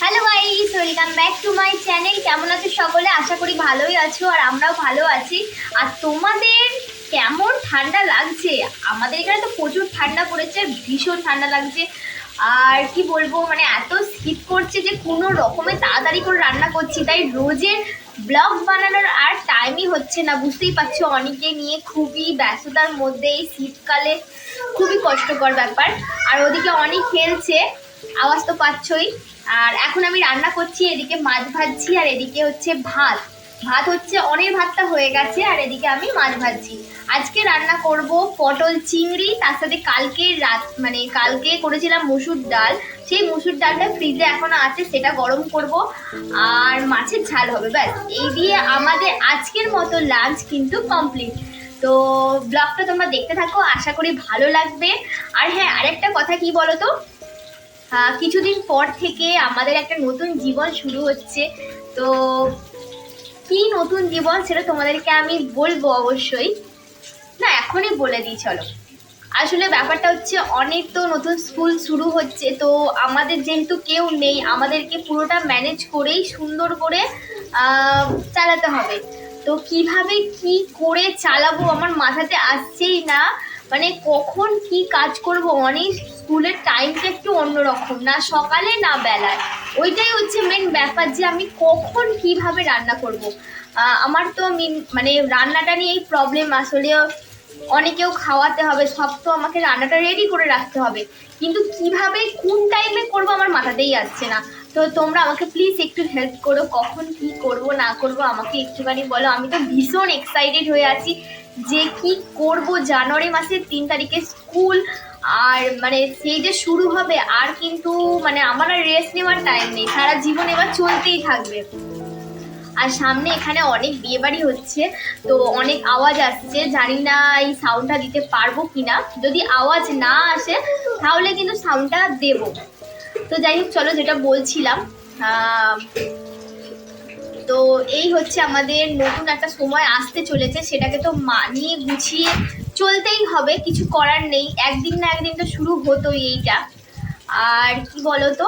Hello guys welcome back to my channel কেমন আছো সকলে? আশা করি ভালোই আছো আর আমরাও ভালো আছি। আর তোমাদের কেমন ঠান্ডা লাগছে? আমাদের এখানে তো প্রচুর ঠান্ডা পড়েছে, ভীষণ ঠান্ডা লাগছে। আর কি বলব মানে এত শীত করছে যে কোনো রকমে তাড়াতাড়ি করে রান্না করছি। তাই রোজের ব্লগ বানানোর আর টাইমই হচ্ছে না। বুঝতেই পারছ, অনেকে নিয়ে খুবই ব্যস্ততার মধ্যে এই শীতকালে খুবই কষ্টকর ব্যাপার। আর ওদিকে অনেক খেলছে, আওয়াজ তো পাচ্ছই। আর এখন আমি রান্না করছি, এদিকে মাছ ভাজছি, আর এদিকে হচ্ছে ভাত। ভাত হচ্ছে, অনেক ভাতটা হয়ে গেছে, আর এদিকে আমি মাছ ভাজছি। আজকে রান্না করব পটল চিংড়ি, তার সাথে কালকে রাত মানে কালকে করেছিলাম মসুর ডাল। সেই মুসুর ডালটা ফ্রিজে এখনও আছে, সেটা গরম করব। আর মাছের ঝাল হবে, ব্যাস। এই দিয়ে আমাদের আজকের মতো লাঞ্চ কিন্তু কমপ্লিট তো ব্লগটা তোমরা দেখতে থাকো, আশা করি ভালো লাগবে। আর হ্যাঁ আরেকটা কথা কি বলো তো কিছুদিন পর থেকে আমাদের একটা নতুন জীবন শুরু হচ্ছে। তো কি নতুন জীবন সেটা তোমাদেরকে আমি বলব অবশ্যই। না, এখনই বলে দিই, চলো। আসলে ব্যাপারটা হচ্ছে অনেক তো নতুন স্কুল শুরু হচ্ছে, তো আমাদের যেহেতু কেউ নেই, আমাদেরকে পুরোটা ম্যানেজ করেই সুন্দর করে চালাতে হবে। তো কীভাবে কি করে চালাবো আমার মাথাতে আসছেই না। মানে কখন কি কাজ করব, অনেক স্কুলের টাইমটা একটু অন্যরকম, না সকালে, না বেলায়। ওইটাই হচ্ছে মেন ব্যাপার যে আমি কখন কীভাবে রান্না করব। আমার তো মিন- রান্নাটা নিয়েই প্রবলেম আসলে অনেকেও খাওয়াতে হবে, সব তো আমাকে রান্নাটা রেডি করে রাখতে হবে। কিন্তু কীভাবে, কোন টাইমে করব আমার মাথাতেই আসছে না। তো তোমরা আমাকে প্লিজ একটু হেল্প করো, কখন কি করব, না করব, আমাকে একটুখানি বলো। আমি তো ভীষণ এক্সাইটেড হয়ে আছি যে কি করব জানুয়ারি মাসের তিন তারিখে স্কুল আর মানে সেই যে শুরু হবে, আর কিন্তু মানে আমার আর রেস্ট নেওয়ার টাইম নেই। সারা জীবন এবার চলতেই থাকবে। আর সামনে এখানে অনেক বিয়ে বাড়ি হচ্ছে, তো অনেক আওয়াজ আসছে। জানি না এই সাউন্ডটা দিতে পারব কিনা। যদি আওয়াজ না আসে, তাহলে কিন্তু সাউন্ডটা দেব। তো যাই হোক, চলো যেটা বলছিলাম তো এই হচ্ছে আমাদের নতুন একটা সময় আসতে চলেছে, সেটাকে তো মানিয়ে গুছিয়ে চলতেই হবে, কিছু করার নেই। একদিন না একদিন তো শুরু হতো এইটা। আর কি বলতো,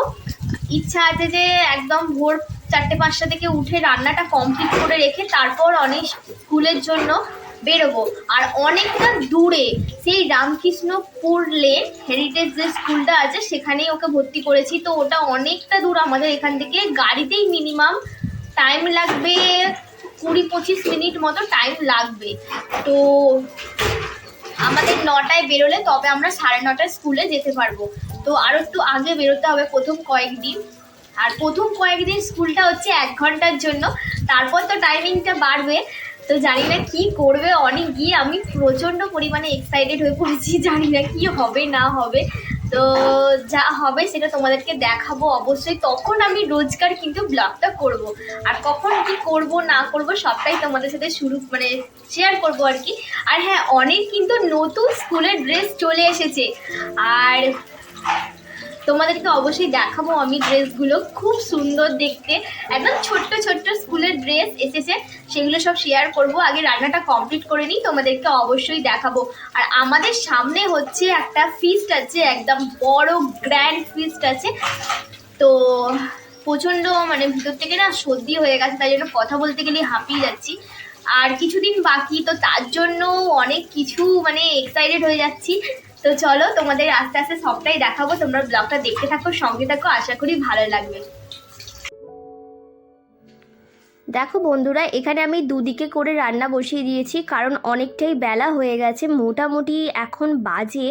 ইচ্ছা আছে যে একদম ভোর চারটে পাঁচটা থেকে উঠে রান্নাটা কমপ্লিট করে রেখে তারপর অনেক স্কুলের জন্য বেরোবো। আর অনেকটা দূরে সেই রামকৃষ্ণপুর লেন হেরিটেজ যে স্কুলটা আছে, সেখানেই ওকে ভর্তি করেছি। তো ওটা অনেকটা দূর আমাদের এখান থেকে। গাড়িতেই মিনিমাম টাইম লাগবে কুড়ি পঁচিশ মিনিট মতো টাইম লাগবে। তো আমাদের নটায় বেরোলে তবে আমরা সাড়ে নটায় স্কুলে যেতে পারব। তো আরও একটু আগে বেরোতে হবে প্রথম কয়েকদিন। আর প্রথম কয়েকদিন স্কুলটা হচ্ছে এক ঘণ্টার জন্য। তারপর তো টাইমিংটা বাড়বে। তো জানি না কি করবে অনেক গিয়ে আমি প্রচণ্ড পরিমাণে এক্সাইটেড হয়ে পড়েছি, জানি না কি হবে, না হবে। তো যা হবে সেটা তোমাদেরকে দেখাবো অবশ্যই। তখন আমি রোজগার কিন্তু ব্লগটা করব। আর কখন কি করব, না করব সবটাই তোমাদের সাথে শুরু মানে শেয়ার করব আর কি। আর হ্যাঁ অনেক কিন্তু নতুন স্কুলের ড্রেস চলে এসেছে। আর তোমাদেরকে অবশ্যই দেখাবো আমি ড্রেসগুলো। খুব সুন্দর দেখতে। একদম ছোট্ট ছোট্ট স্কুলের ড্রেস এসেছে। সেগুলো সব শেয়ার করব। আগে রান্নাটা কমপ্লিট করে নিই, তোমাদেরকে অবশ্যই দেখাবো। আর আমাদের সামনে হচ্ছে একটা ফিস্ট আছে, একদম বড় গ্র্যান্ড ফিস্ট আছে। তো প্রচণ্ড মানে ভিতর থেকে না সর্দি হয়ে গেছে, তাই জন্য কথা বলতে গেলে হাঁপিয়ে যাচ্ছি। আর কিছুদিন বাকি, তো তার জন্য অনেক কিছু মানে এক্সাইটেড হয়ে যাচ্ছি। তো চলো তোমাদের আস্তে আস্তে সবটাই দেখাবো, তোমরা ব্লগটা দেখতে থাকো, সঙ্গে থাকো, আশা করি ভালো লাগবে। দেখো বন্ধুরা, এখানে আমি দুদিকে করে রান্না বসিয়ে দিয়েছি, কারণ অনেকটাই বেলা হয়ে গেছে, মোটামুটি এখন বাজে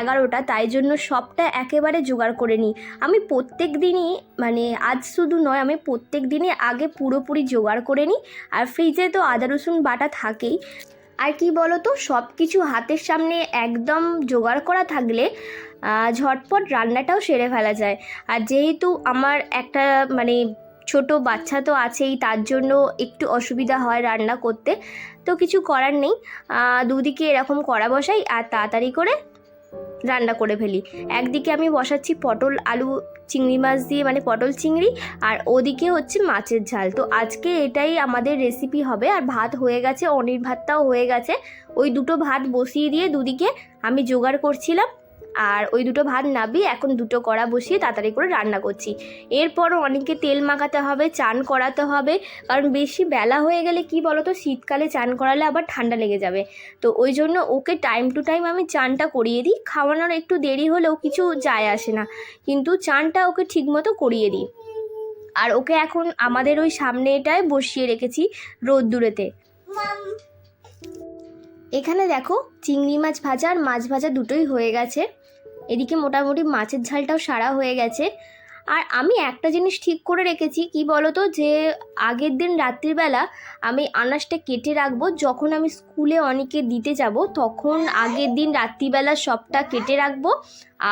এগারোটা, তাই জন্য সবটা একেবারে জোগাড় করে নিই। আমি প্রত্যেক দিনই মানে আজ শুধু নয়, আমি প্রত্যেক দিনই আগে পুরোপুরি জোগাড় করে নিই, আর ফ্রিজে তো আদা, রসুন বাটা থাকেই। আর কি বলো তো সব কিছু হাতের সামনে একদম জোগাড় করা থাকলে ঝটপট রান্নাটাও সেরে ফেলা যায়। আর যেহেতু আমার একটা মানে ছোট বাচ্চা তো আছেই, তার জন্য একটু অসুবিধা হয় রান্না করতে। তো কিছু করার নেই। দুদিকে এরকম করা বসাই আর তাড়াতাড়ি করে রান্না করে ফেলি। একদিকে আমি বসাচ্ছি পটল, আলু, চিংড়ি মাছ দিয়ে মানে পটল, চিংড়ি, আর ওদিকে হচ্ছে মাছের ঝাল। তো আজকে এটাই আমাদের রেসিপি হবে, আর ভাত হয়ে গেছে অনির ভাতটাও হয়ে গেছে। ওই দুটো ভাত বসিয়ে দিয়ে দুদিকে আমি জোগাড় করছিলাম। আর ওই দুটো ভাত নাবিয়ে এখন দুটো কড়া বসিয়ে তাড়াতাড়ি করে রান্না করছি। এরপরও অনেকে তেল মাখাতে হবে, চান করাতে হবে, কারণ বেশি বেলা হয়ে গেলে কি বলো তো শীতকালে চান করালে আবার ঠান্ডা লেগে যাবে। তো ওই জন্য ওকে টাইম টু টাইম আমি চানটা করিয়ে দিই, খাওয়ানোর একটু দেরি হলেও কিছু যায় আসে না। কিন্তু চানটা ওকে ঠিকমতো করিয়ে দিই। আর ওকে এখন আমাদের ওই সামনেটায় বসিয়ে রেখেছি রোদ্দুরেতে। এখানে দেখো, চিংড়ি মাছ ভাজা আর মাছ ভাজা দুটোই হয়ে গেছে। এদিকে মোটামুটি মাছের ঝালটাও সারা হয়ে গেছে। আর আমি একটা জিনিস ঠিক করে রেখেছি, কি বলো তো যে আগের দিন রাত্রিবেলা আমি আনাজটা কেটে রাখব, যখন আমি স্কুলে অনেকে দিতে যাব, তখন আগের দিন রাত্রিবেলা সবটা কেটে রাখব।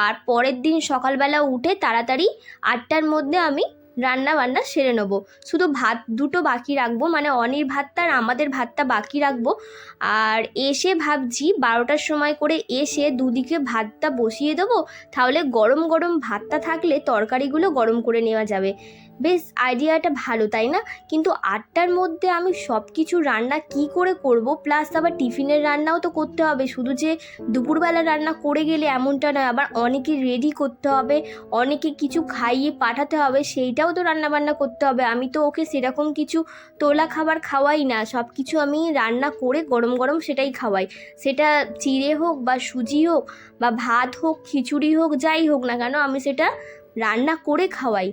আর পরের দিন সকালবেলা উঠে তাড়াতাড়ি আটটার মধ্যে আমি রান্না বান্না সেরে নেব। শুধু ভাত দুটো বাকি রাখব মানে অনির ভাতটা আর আমাদের ভাতটা বাকি রাখব। আর এসে ভাবছি বারোটার সময় করে এসে দুদিকে ভাতটা বসিয়ে দেবো। তাহলে গরম গরম ভাতটা থাকলে তরকারিগুলো গরম করে নেওয়া যাবে। বেশ, আইডিয়াটা ভালো, তাই না? কিন্তু আটটার মধ্যে আমি সব কিছু রান্না কি করে করব? প্লাস আবার টিফিনের রান্নাও তো করতে হবে। শুধু যে দুপুরবেলা রান্না করে গেলে এমনটা নয়, আবার অনেকে রেডি করতে হবে, অনেকে কিছু খাইয়ে পাঠাতে হবে সেইটাও তো রান্নাবান্না করতে হবে। আমি তো ওকে সেরকম কিছু তোলা খাবার খাওয়াই না। সব কিছু আমি রান্না করে গরম গরম সেটাই খাওয়াই। সেটা চিড়ে হোক বা সুজি হোক বা ভাত হোক, খিচুড়ি হোক, যাই হোক না কেন, আমি সেটা রান্না করে খাওয়াই।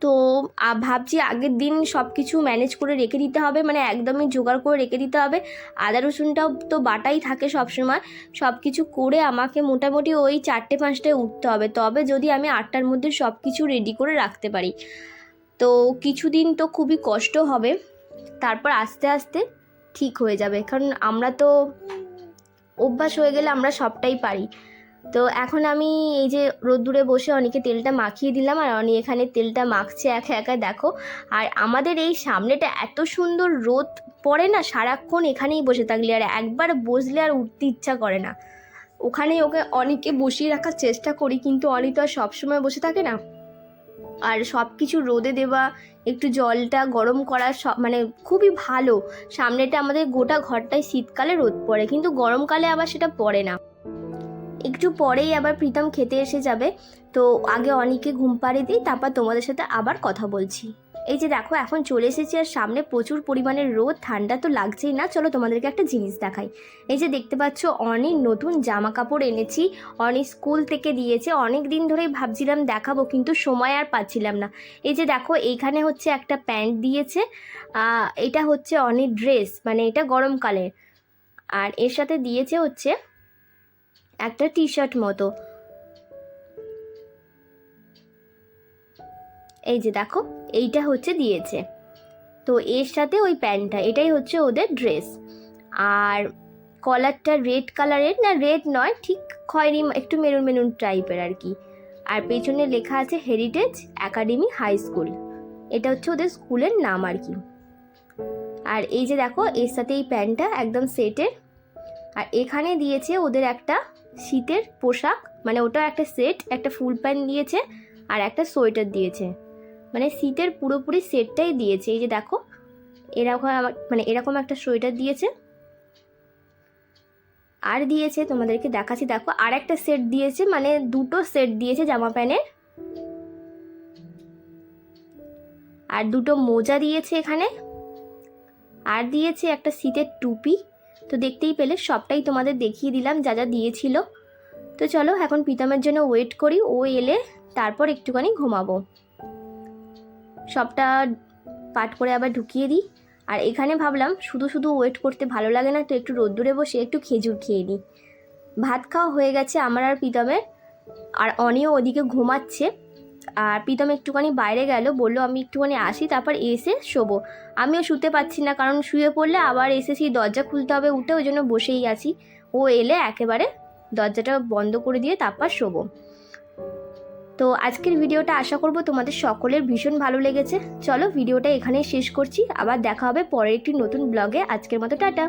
তো ভাবছি আগের দিন সব কিছু ম্যানেজ করে রেখে দিতে হবে মানে একদমই জোগাড় করে রেখে দিতে হবে। আদা, রসুনটাও তো বাটাই থাকে সবসময়। সব কিছু করে আমাকে মোটামুটি ওই চারটে, পাঁচটায় উঠতে হবে। তবে যদি আমি আটটার মধ্যে সব কিছু রেডি করে রাখতে পারি। তো, কিছুদিন তো খুবই কষ্ট হবে। তারপর আস্তে আস্তে ঠিক হয়ে যাবে। কারণ আমরা তো অভ্যাস হয়ে গেলে আমরা সবটাই পারি। তো এখন আমি এই যে রোদ্দুরে বসে অনেকে তেলটা মাখিয়ে দিলাম আর অনি এখানে তেলটা মাখছে একা একা, দেখো। আর আমাদের এই সামনেটা এত সুন্দর রোদ পড়ে না, সারাক্ষণ এখানেই বসে থাকলে আর একবার বসলে আর উঠতে ইচ্ছা করে না। ওখানেই ওকে অনেকে বসিয়ে রাখার চেষ্টা করি, কিন্তু অনি তো আর সবসময় বসে থাকে না। আর সব কিছু রোদে দেওয়া, একটু জলটা গরম করা সব মানে খুবই ভালো। সামনেটা আমাদের গোটা ঘরটায় শীতকালে রোদ পড়ে, কিন্তু গরমকালে আবার সেটা পড়ে না। একটু পরেই আবার প্রীতম খেতে এসে যাবে। তো আগে অনেকে ঘুম পাড়ে দিই, তারপর তোমাদের সাথে আবার কথা বলছি। এই যে দেখো, এখন চলে এসেছি আর সামনে প্রচুর পরিমাণে রোদ, ঠান্ডা তো লাগছেই না। চলো তোমাদেরকে একটা জিনিস দেখাই। এই যে দেখতে পাচ্ছ, অনেক নতুন জামা কাপড় এনেছি। অনেক স্কুল থেকে দিয়েছে। অনেক দিন ধরেই ভাবছিলাম দেখাবো, কিন্তু সময় আর পাচ্ছিলাম না। এই যে দেখো, এইখানে হচ্ছে একটা প্যান্ট দিয়েছে। এটা হচ্ছে অনেক ড্রেস মানে এটা গরমকালের। আর এর সাথে দিয়েছে হচ্ছে একটা টি শার্ট মতো। এই যে দেখো, এইটা হচ্ছে দিয়েছে। তো এর সাথে ওই প্যান্টটা, এটাই হচ্ছে ওদের ড্রেস আর কলারটা রেড কালারের না রেড নয়, ঠিক খয়েরি একটু মেরুন মেরুন টাইপের আর কি। আর পেছনে লেখা আছে হেরিটেজ একাডেমি হাই স্কুল এটা হচ্ছে ওদের স্কুলের নাম আর কি। আর এই যে দেখো, এর সাথে এই প্যান্টটা একদম সেটের আর এখানে দিয়েছে ওদের একটা শীতের পোশাক মানে ওটা একটা সেট একটা ফুল প্যান্ট দিয়েছে আর একটা সোয়েটার দিয়েছে। মানে শীতের পুরোপুরি সেটটাই দিয়েছে। এই যে দেখো, এরকম মানে এরকম একটা সোয়েটার দিয়েছে। আর দিয়েছে তোমাদেরকে দেখাচ্ছি, দেখো, আর একটা সেট দিয়েছে মানে দুটো সেট দিয়েছে জামা প্যান্টের। আর দুটো মোজা দিয়েছে এখানে। আর দিয়েছে একটা শীতের টুপি। তো দেখতেই পেলে সবটাই তোমাদের দেখিয়ে দিলাম, যা যা দিয়েছিল। তো চলো, এখন প্রীতমের জন্য ওয়েট করি, ও এলে তারপর একটুখানি ঘুমাবো। সবটা পাট করে আবার ঢুকিয়ে দিই। আর এখানে ভাবলাম, শুধু শুধু ওয়েট করতে ভালো লাগে না, তো একটু রোদ্দুরে বসে একটু খেজুর খেয়ে নিই। ভাত খাওয়া হয়ে গেছে আমার আর প্রীতমের, আর অনিও ওদিকে ঘুমাচ্ছে। আর প্রীতম একটুখানি বাইরে গেল, বলল, আমি একটুখানি আসি, তারপর এসে শোবো। আমিও শুতে পারছি না, কারণ শুয়ে পড়লে আবার এসে সেই দরজা খুলতে হবে উঠে, ওই জন্য বসেই আছি। ও এলে একেবারে দরজাটা বন্ধ করে দিয়ে তারপর শোবো। তো আজকের ভিডিওটা আশা করব তোমাদের সকলের ভীষণ ভালো লেগেছে। চলো, ভিডিওটা এখানেই শেষ করছি। আবার দেখা হবে পরের একটি নতুন ব্লগে। আজকের মতো টাটা।